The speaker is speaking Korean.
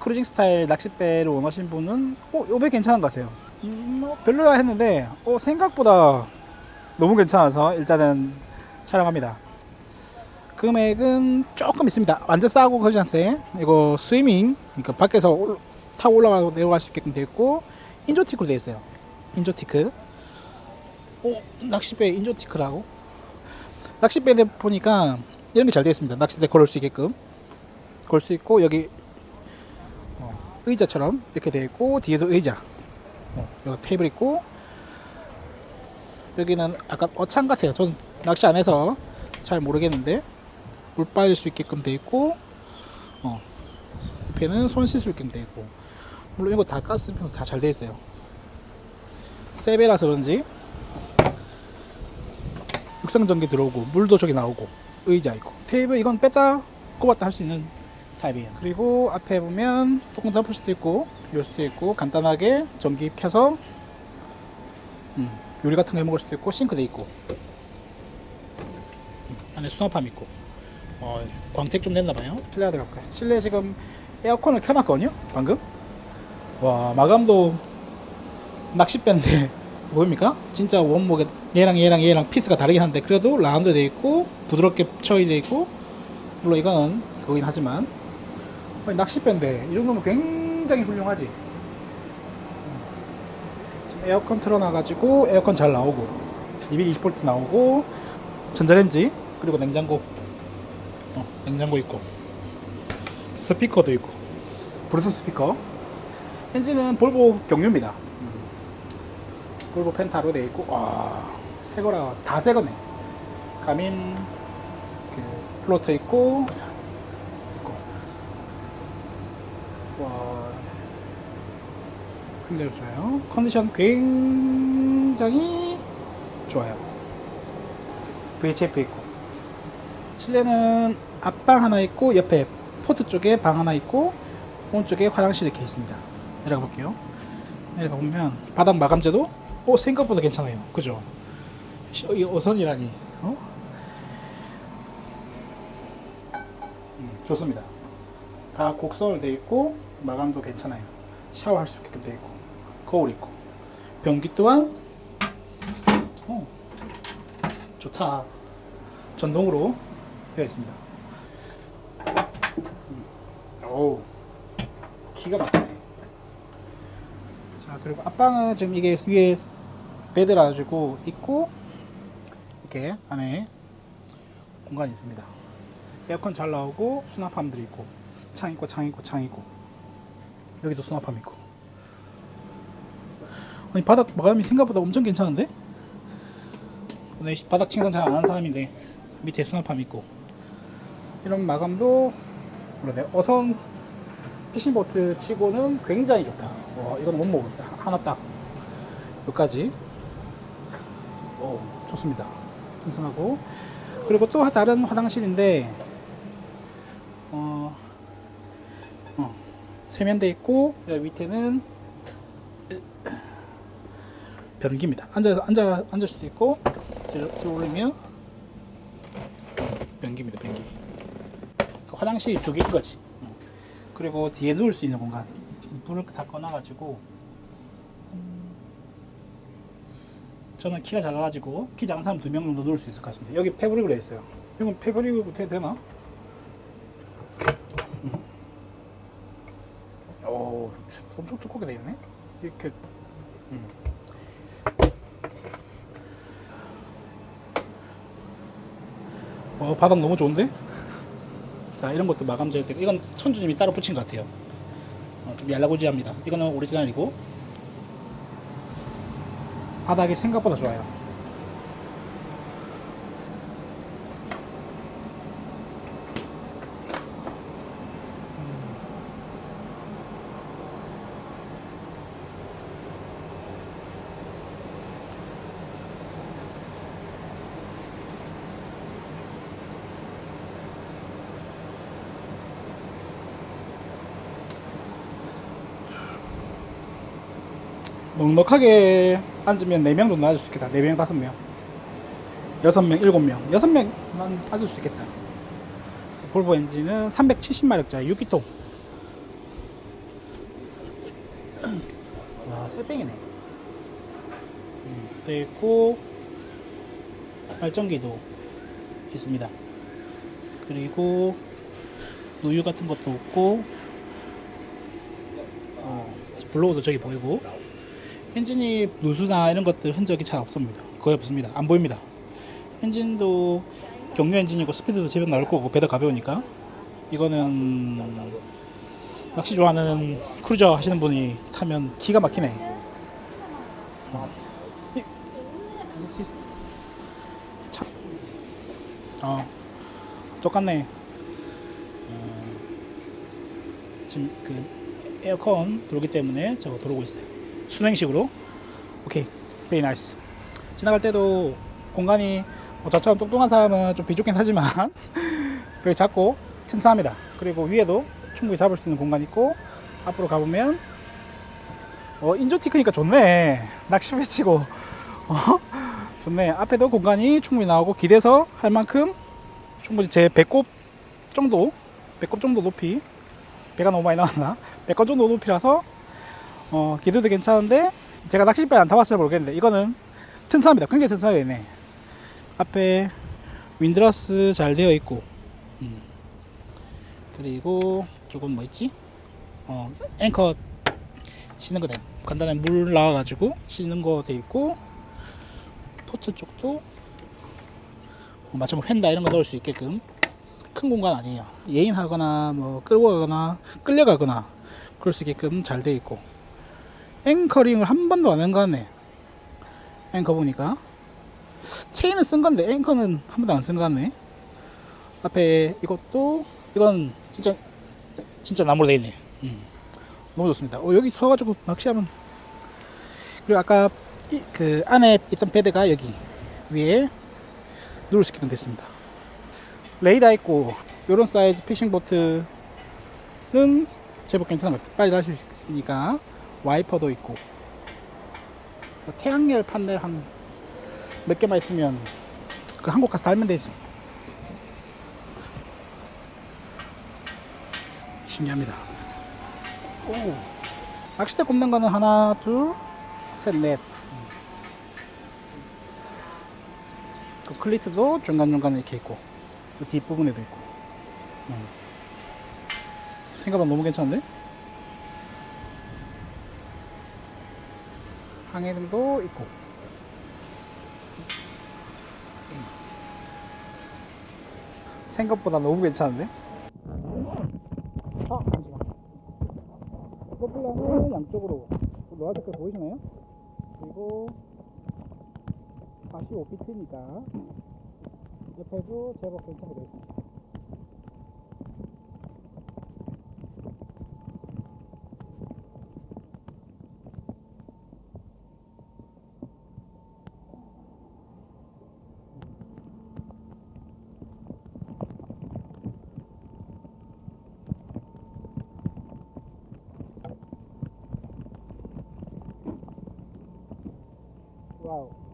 크루징 스타일 낚싯배를 원하신 분은 어, 요배 괜찮은 것 같아요. 음, 뭐 별로야 했는데 어, 생각보다 너무 괜찮아서 일단은 촬영합니다. 금액은 조금 있습니다. 완전 싸고 그러지 않으세요? 이거 스위밍, 그러니까 밖에서 올- 타고 올라가고 내려갈 수 있게끔 되어 있고 인조티크로 되어 있어요. 인조티크. 오, 낚싯배 인조티크라고? 낚싯배에 보니까 이런 게 잘 되어 있습니다. 낚싯대 걸을 수 있게끔 걸 수 있고 여기 어, 의자처럼 이렇게 되어 있고 뒤에도 의자. 어, 여기 테이블 있고 여기는 아까 어창 같아요. 전 낚시 안 해서 잘 모르겠는데 물 빠질 수 있게끔 되어 있고 어, 옆에는 손 씻을 수 있게끔 되어 있고 물론 이거 다 가스 편도 다잘 되어 있어요. 세배라서 그런지 육상 전기 들어오고 물도 저기 나오고 의자 있고 테이블 이건 뺐다 꼽았다 할 수 있는 타입이에요. 그리고 앞에 보면 뚜껑 덮을 수도 있고 열 수도 있고 간단하게 전기 켜서 음, 요리 같은 거 해 먹을 수도 있고 싱크대 있고 음, 안에 수납함 있고 어, 광택 좀 냈나 봐요. 실내에 들어갈까요? 실내 지금 에어컨을 켜놨거든요. 방금 와 마감도 낚싯배인데 보입니까? 진짜 원목에 얘랑 얘랑 얘랑 피스가 다르긴 한데 그래도 라운드 돼 있고 부드럽게 처리 돼 있고 물론 이거는 그거긴 하지만 낚싯배인데 이 정도면 굉장히 훌륭하지. 음. 지금 에어컨 틀어놔가지고 에어컨 잘 나오고 220V 나오고 전자레인지 그리고 냉장고. 어, 냉장고 있고. 스피커도 있고. 블루투스 스피커. 엔진은 볼보 경유입니다. 볼보 펜타로 되어 있고 와 새거라 다 새거네. 가민 있고 있고 와. 굉장히 좋아요. 컨디션 굉장히 좋아요. VHF 있고. 실내는 앞방 하나 있고 옆에 포트 쪽에 방 하나 있고 오른쪽에 화장실 이렇게 있습니다. 내려가 볼게요. 내려가 보면 바닥 마감재도 오 생각보다 괜찮아요. 그죠? 시- 이 어선이라니. 어? 음, 좋습니다. 다 곡선으로 되어 있고 마감도 괜찮아요. 샤워할 수 있게끔 되어 있고 거울 있고. 변기 또한 어, 좋다. 전동으로 되어 있습니다. 음, 오 기가 막히네. 자 그리고 앞방은 지금 이게 위에 베드라 가지고 있고 이렇게 안에 공간이 있습니다. 에어컨 잘 나오고 수납함들이 있고 창 있고 창 있고 창 있고 여기도 수납함 있고 아니 바닥 마감이 생각보다 엄청 괜찮은데 오늘 바닥清상 잘안 하는 사람인데 밑에 수납함 있고 이런 마감도 내가 어선 피싱보트 치고는 굉장히 좋다. 와, 이건 못 먹었다. 하나 딱. 여기까지. 오, 좋습니다. 튼튼하고. 그리고 또 다른 화장실인데, 어, 어, 세면대 있고, 밑에는 변기입니다. 앉아, 앉아, 앉을 수도 있고, 들어, 올리면 변기입니다, 변기. 화장실이 두 개인 거지. 그리고 뒤에 누울 수 있는 공간 지금 불을 다 꺼놔가지고 음, 저는 키가 작아가지고 키 작은 사람 두 명 정도 누울 수 있을 것 같습니다 여기 패브릭으로 있어요 이건 패브릭으로 돼, 되나? 음. 오 엄청 두껍게 되어 있네? 이렇게. 음. 어 바닥 너무 좋은데? 자 이런 것도 마감재 이건 천주점이 따로 붙인 것 같아요. 어, 좀 얄라구지합니다. 이거는 오리지널이고 바닥이 생각보다 좋아요 넉넉하게 앉으면 4명 정도 앉을 수 있겠다. 4명 5명. 6명 7명. 6명만 앉을 수 있겠다. 볼보 엔진은 370마력짜리 6기통. 와 쇠뱅이네. 음, 돼 있고 발전기도 있습니다. 그리고 누유 같은 것도 없고 어, 블로우도 저기 보이고 엔진이 누수나 이런 것들 흔적이 잘 없습니다. 거의 없습니다. 안 보입니다. 엔진도 경유 엔진이고 스피드도 제법 나올 거고 배도 가벼우니까 이거는 낚시 좋아하는 크루저 하시는 분이 타면 기가 막히네. 어. 참. 어. 똑같네. 어, 지금 그 에어컨 들어오기 때문에 저거 들어오고 있어요 순행식으로. 오케이. 베리 나이스 지나갈 때도 공간이 뭐 저처럼 뚱뚱한 사람은 좀 비좁긴 하지만 되게 작고 튼튼합니다. 그리고 위에도 충분히 잡을 수 있는 공간 있고 앞으로 가보면 어 인조티 크니까 좋네. 낚시 배치고. 어? 좋네. 앞에도 공간이 충분히 나오고 길에서 할 만큼 충분히 제 배꼽 정도 배꼽 정도 높이 배가 너무 많이 나왔나? 배꼽 정도 높이라서 어 기대도 괜찮은데 제가 낚싯배 안 타봤을 모르겠는데 이거는 튼튼합니다. 굉장히 튼튼하게 되네. 앞에 윈드러스 잘 되어 있고 음. 그리고 조금 뭐 있지? 어 앵커 씻는 거돼. 간단한 물 나와가지고 씻는 거 돼 있고 포트 쪽도 어, 마찬가지로 펜다 이런 거 넣을 수 있게끔 큰 공간 아니에요. 예인하거나 뭐 끌고 가거나 끌려가거나 그럴 수 있게끔 잘 돼 있고 앵커링을 한 번도 안 한거 같네. 앵커 보니까. 체인은 쓴 건데 앵커는 한 번도 안 쓴거 같네. 앞에 이것도 이건 진짜 진짜 나무로 돼 있네. 음. 너무 좋습니다. 어, 여기 서가지고 낚시하면. 그리고 아까 이, 그 안에 있던 패드가 여기 위에 누를 수 있게끔 됐습니다. 레이더 있고 이런 사이즈 피싱 보트는 제법 괜찮은 것 같아요. 빨리 날 수 있으니까 와이퍼도 있고. 뭐 태양열 판넬 한 몇 개만 있으면 그 한국 가서 살면 되지. 신기합니다. 오 낚싯대 꼽는 거는 하나 둘셋넷. 그 클리트도 중간중간에 이렇게 있고 그 뒷부분에도 있고. 음. 생각보다 너무 괜찮은데? 항해등도 있고 음. 생각보다 너무 괜찮은데? 아 잠시만 프로펠러는 양쪽으로 노란 색깔 보이시나요? 그리고 45피트니까 옆에도 제법 괜찮게 되어 있습니다 와우